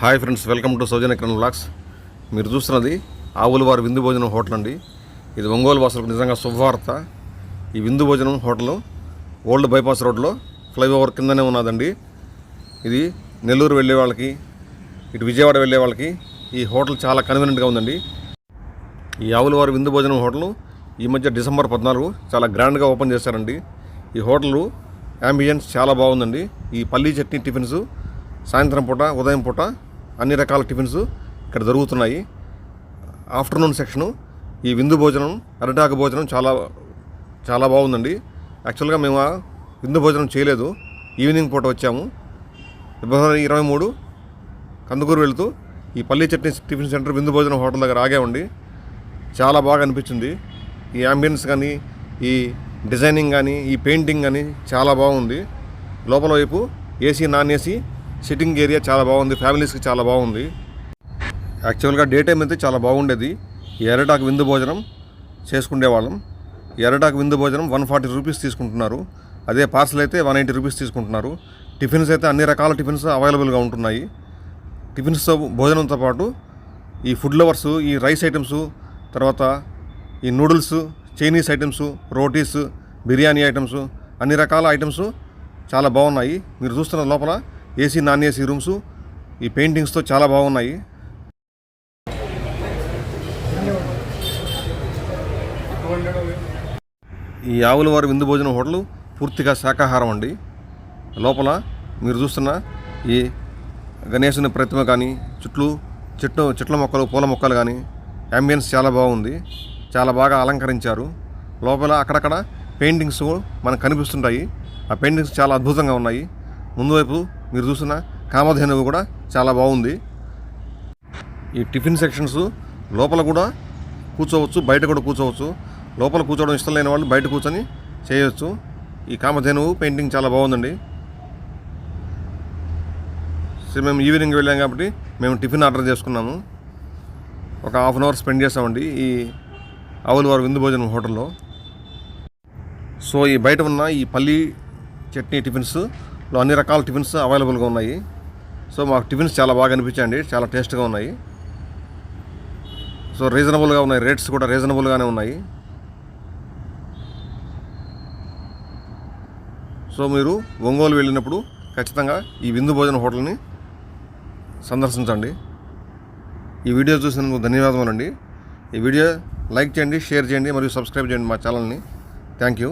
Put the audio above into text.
Hi friends welcome to Soujanya Kiran blogs మీరు చూస్తున్నది ఆవుల వారి విందు భోజనం హోటల్ అండి. ఇది ఒంగోలు వాసులకు నిజంగా శుభవార్త. ఈ విందు భోజనం హోటల్ ఓల్డ్ బైపాస్ రోడ్లో ఫ్లైఓవర్ కిందనే ఉన్నదండి. ఇది నెల్లూరు వెళ్ళే వాళ్ళకి ఇటు విజయవాడ వెళ్ళే వాళ్ళకి ఈ హోటల్ చాలా కన్వీనియంట్గా ఉందండి. ఈ ఆవుల వారి విందు భోజనం హోటల్ ఈ మధ్య డిసెంబర్ పద్నాలుగు చాలా గ్రాండ్గా ఓపెన్ చేశారండి. ఈ హోటల్ యాంబియన్స్ చాలా బాగుందండి. ఈ పల్లీ చట్నీ టిఫిన్స్ సాయంత్రం పూట ఉదయం పూట అన్ని రకాల టిఫిన్స్ ఇక్కడ దొరుకుతున్నాయి ఆఫ్టర్నూన్ సెక్షను ఈ విందు భోజనం అరిటాకు భోజనం చాలా చాలా బాగుందండి. యాక్చువల్గా మేము ఆ విందు భోజనం చేయలేదు. ఈవినింగ్ పూట వచ్చాము. ఫిబ్రవరి ఇరవై మూడు కందుకూరు వెళుతూ ఈ పల్లి చట్నీ టిఫిన్ సెంటర్ విందు భోజనం హోటల్ దగ్గర ఆగామండి. చాలా బాగా అనిపించింది. ఈ అంబియన్స్ కానీ ఈ డిజైనింగ్ కానీ ఈ పెయింటింగ్ కానీ చాలా బాగుంది. లోపల వైపు AC non AC sitting area చాలా బాగుంది ఫ్యామిలీస్కి చాలా బాగుంది. యాక్చువల్గా డే టైం అయితే చాలా బాగుండేది. ఈ విందు భోజనం చేసుకునేవాళ్ళం ఈ విందు భోజనం వన్ ఫార్టీ రూపీస్ తీసుకుంటున్నారు. అదే పార్సల్ అయితే వన్ ఎయిటీ రూపీస్ తీసుకుంటున్నారు. టిఫిన్స్ అయితే అన్ని రకాల టిఫిన్స్ అవైలబుల్గా ఉంటున్నాయి. టిఫిన్స్తో భోజనంతో పాటు ఈ ఫుడ్ లవర్స్ ఈ రైస్ ఐటమ్స్ తర్వాత ఈ noodles Chinese items rotis biryani items అన్ని రకాల ఐటమ్స్ చాలా బాగున్నాయి. మీరు చూస్తున్న లోపల ఏసీ నాన్ ఏసీ రూమ్స్. ఈ పెయింటింగ్స్తో చాలా బాగున్నాయి. ఈ ఆవులవారి విందు భోజనం హోటల్ పూర్తిగా శాకాహారం అండి. లోపల మీరు చూస్తున్న ఈ గణేశుని ప్రతిమ కానీ చుట్లు చెట్లు చెట్ల మొక్కలు పూల మొక్కలు కానీ అంబియన్స్ చాలా బాగుంది. చాలా బాగా అలంకరించారు. లోపల అక్కడక్కడ పెయింటింగ్స్ మనకు కనిపిస్తుంటాయి. ఆ పెయింటింగ్స్ చాలా అద్భుతంగా ఉన్నాయి. ముందు వైపు మీరు చూసిన కామధేనువు కూడా చాలా బాగుంది. ఈ టిఫిన్ సెక్షన్స్ లోపల కూడా కూర్చోవచ్చు బయట కూడా కూర్చోవచ్చు. లోపల కూర్చోవడం ఇష్టం లేని వాళ్ళు బయట కూర్చొని చేయవచ్చు ఈ కామధేనువు పెయింటింగ్ చాలా బాగుందండి. సో మేము ఈవినింగ్ వెళ్ళాం కాబట్టి మేము టిఫిన్ ఆర్డర్ చేసుకున్నాము. ఒక హాఫ్ అన్ అవర్ స్పెండ్ చేసామండి ఈ ఆవులవారు విందు భోజనం హోటల్లో. సో ఈ బయట ఉన్న ఈ పల్లి చట్నీ టిఫిన్స్ లో అన్ని రకాల టిఫిన్స్ అవైలబుల్గా ఉన్నాయి. సో మాకు టిఫిన్స్ చాలా బాగా అనిపించాయండి. చాలా టేస్ట్గా ఉన్నాయి. సో రీజనబుల్గా ఉన్నాయి. రేట్స్ కూడా రీజనబుల్గానే ఉన్నాయి. సో మీరు ఒంగోలు వెళ్ళినప్పుడు ఖచ్చితంగా ఈ విందు భోజన హోటల్ని సందర్శించండి. ఈ వీడియో చూసినందుకు ధన్యవాదములండి. ఈ వీడియో లైక్ చేయండి షేర్ చేయండి మరియు సబ్స్క్రైబ్ చేయండి మా ఛానల్ని. Thank you.